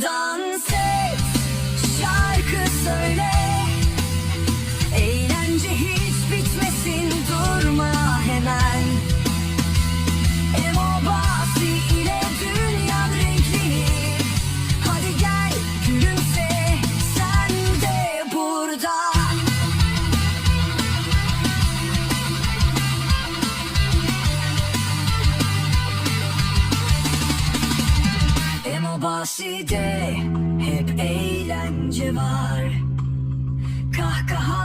done. Emobasi'de hep eğlence var. Kahkahalarla